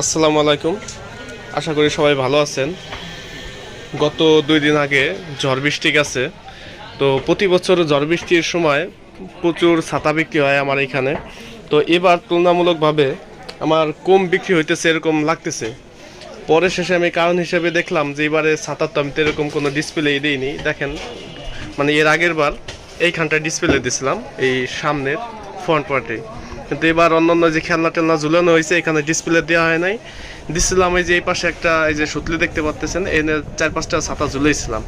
আসসালামু আলাইকুম। আশা করি সবাই ভালো আছেন। গত দুই দিন আগে ঝড় বৃষ্টি গেছে। তো প্রতি বছর ঝড় বৃষ্টির সময় প্রচুর ছাতা বিক্রি হয় আমার এখানে। তো এবার তুলনামূলকভাবে আমার কম বিক্রি হইতেছে এরকম লাগতেছে। পরে শেষে আমি কারণ হিসেবে দেখলাম যে এবারে ছাতার তো আমি তো এরকম কোনো ডিসপ্লে দিইনি দেখেন মানে এর আগের বার এইখানটা ডিসপ্লে দিছিলাম, এই সামনের ফ্রন্ট পার্টে কিন্তু এবার অন্যান্য যে খেলনা টেলনা ঝুলানো হয়েছে, এখানে ডিসপ্লে দেওয়া হয় নাই। দিছিলাম এই যে এই পাশে একটা, এই যে সুতলি দেখতে পাচ্তেছেন, এনে চার পাঁচটা ছাতা ঝুলাইছিলাম।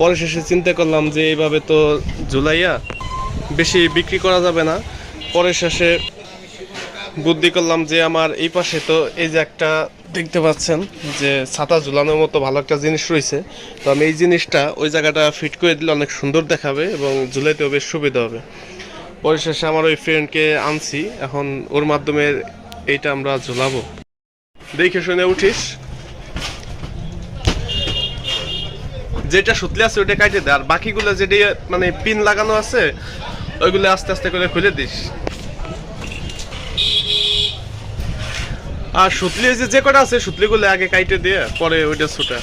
পরে শেষে চিন্তা করলাম যে এইভাবে তো ঝুলাইয়া বেশি বিক্রি করা যাবে না। পরে শেষে বুদ্ধি করলাম যে আমার এই পাশে তো এই যে একটা দেখতে পাচ্ছেন যে ছাতা ঝুলানোর মতো ভালো একটা জিনিস রয়েছে। তো আমি এই জিনিসটা ওই জায়গাটা ফিট করে দিলে অনেক সুন্দর দেখাবে এবং ঝুলাইতেও বেশ সুবিধা হবে। পরিশেষে আমার ওই ফ্রেন্ডকে আনছি। এখন ওর মাধ্যমে এইটা আমরা ঝুলাবো। দেখে শুনে উঠিস। যেটা সুতলে আছে ওটা কাটে দে, আর বাকিগুলো যেটা মানে পিন লাগানো আছে, ওইগুলো আস্তে আস্তে করে খুলে দিস। আর সুতলি যে যে কটা আছে, সুতলিগুলো আগে কাইটে দিয়ে পরে ওইটা ছুটা।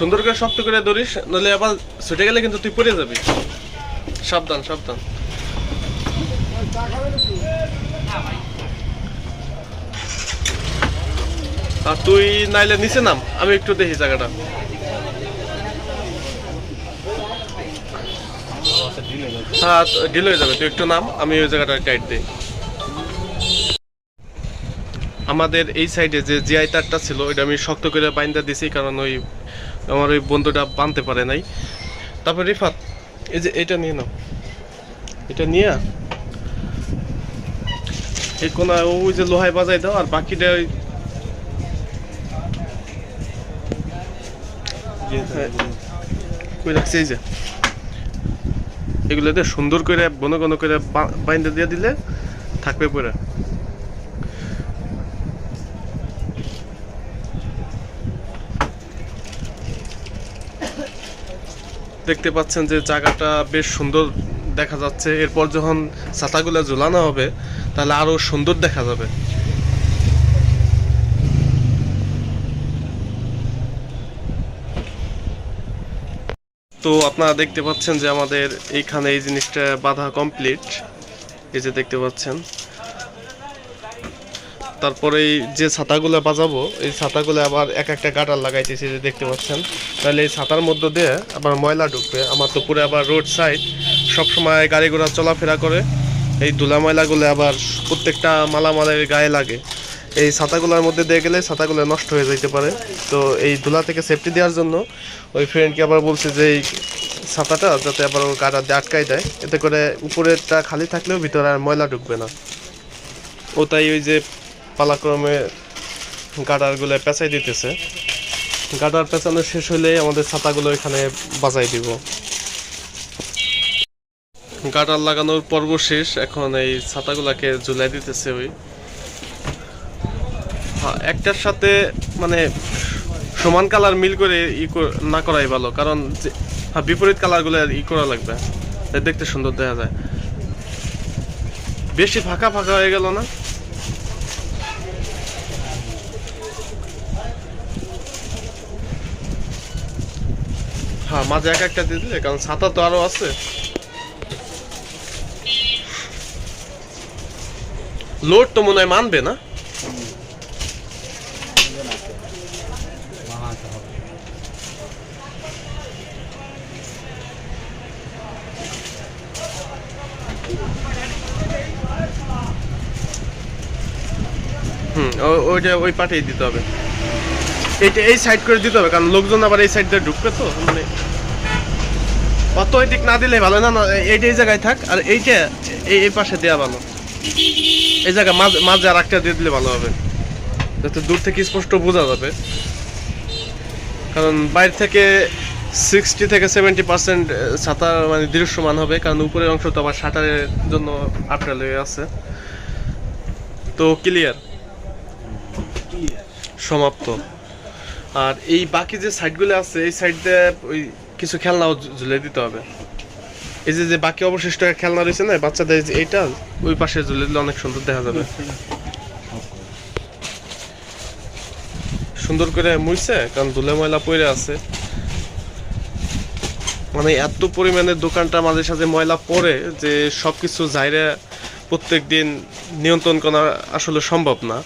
সুন্দর করে শক্ত করে ধরিস নাহলে আবার ছুটে গেলে কিন্তু তুই পড়ে যাবি। সাবধান সাবধান। আর তুই নাইলে নিচে নাম, আমি একটু দেখি জায়গাটা। হ্যাঁ ডিল হয়ে যাবে, তুই একটু নাম, আমি ওই জায়গাটা টাইট দিই। আমাদের এই সাইডে যে জিআই তারটা ছিল, ওইটা আমি শক্ত করে বাইন্দা দিছি, কারণ ওই আমার ওই বন্ধুটা বানতে পারে নাই। তারপর রিফাত, এই যে এটা নিয়ে নাও। এটা নিয়ে এই কোনা, ওই যে লোহায় বাজাই দাও, আর বাকিটা ওই। কই রাখছি, এই যে। সুন্দর করে, ঘন করে বাইন্দা দিয়ে দিলে থাকবে পরে। দেখতে পাচ্ছেন যে জায়গাটা বেশ সুন্দর দেখা যাচ্ছে। এরপর যখন ছাতাগুলো ঝুলানো হবে, তাহলে আরও সুন্দর দেখা যাবে। তো আপনারা দেখতে পাচ্ছেন যে আমাদের এইখানে এই জিনিসটা বাঁধা কমপ্লিট এই যে দেখতে পাচ্ছেন। তারপরে এই যে ছাতাগুলো বাজাবো, এই ছাতাগুলো আবার এক একটা গাটার লাগাইতেছি যে দেখতে পাচ্ছেন। তাহলে এই ছাতার মধ্য দিয়ে আবার ময়লা ঢুকবে। আমার তো পুরো আবার রোড সাইড সবসময় গাড়ি ঘোড়া চলাফেরা করে। এই ধুলা ময়লাগুলো আবার প্রত্যেকটা মালামালের গায়ে লাগে। এই ছাতাগুলোর মধ্যে দিয়ে গেলে ছাতাগুলো নষ্ট হয়ে যেতে পারে। তো এই ধুলা থেকে সেফটি দেওয়ার জন্য ওই ফ্রেন্ডকে আবার বলছে যে এই ছাতাটা যাতে আবার ওর গাটা দিয়ে আটকাই দেয়। এতে করে উপরেরটা খালি থাকলেও ভিতরে আর ময়লা ঢুকবে না। ও তাই ওই যে পালাক্রমে গাডারগুলো পেঁচাই দিতেছে। গাডার পেঁচানো শেষ হলে আমাদের ছাতাগুলো এখানে বাজাই দিব। গাডার লাগানোর পর্ব শেষ এখন এই ছাতাগুলাকে ঝুলাই দিতেছে ওই। হ্যাঁ, একটার সাথে মানে সমান কালার মিল করে ই না করাই ভালো কারণ হ্যাঁ বিপরীত কালারগুলো ই করা লাগবে। দেখতে সুন্দর দেখা যায়। বেশি ফাঁকা ফাঁকা হয়ে গেল না? হ্যাঁ মাঝে এক একটা দিয়ে দিলে, কারণ ছাতা তো আরও আছে। লোড তো মনে হয় মানবে না? ওইটা ওই পাঠিয়ে দিতে হবে। এইটা এই সাইড করে দিতে হবে কারণ লোকজন আবার এই সাইড দিয়ে ঢুকবে তো মানে অত দিক না দিলে ভালো না না এইটা এই জায়গায় থাক আর এইটা এই পাশে দেওয়া ভালো। এই জায়গা মাঝে মাঝে আর একটা দিয়ে দিলে ভালো হবে। যাতে দূর থেকে স্পষ্ট বোঝা যাবে। কারণ বাইরে থেকে সিক্সটি থেকে সেভেন্টি পার্সেন্ট ছাতা মানে দৃশ্যমান হবে কারণ উপরের অংশ তো আবার শাটারের জন্য আটকা লেগে আছে। তো ক্লিয়ার সমাপ্ত। আর এই বাকি যে সাইডগুলো আছে, এই সাইড দিয়ে ওই কিছু খেলনাও ঝুলে দিতে হবে। এই যে যে বাকি অবশিষ্ট খেলনা রয়েছে না বাচ্চাদের এইটা, ওই পাশে ঝুলে দিলে অনেক সুন্দর দেখা যাবে। সুন্দর করে মুইছে, কারণ ধুলে ময়লা পড়ে আছে। মানে এত পরিমাণে দোকানটা মাঝে সাঝে ময়লা পড়ে যে সবকিছু যাইরে প্রত্যেক দিন নিয়ন্ত্রণ করা আসলে সম্ভব না।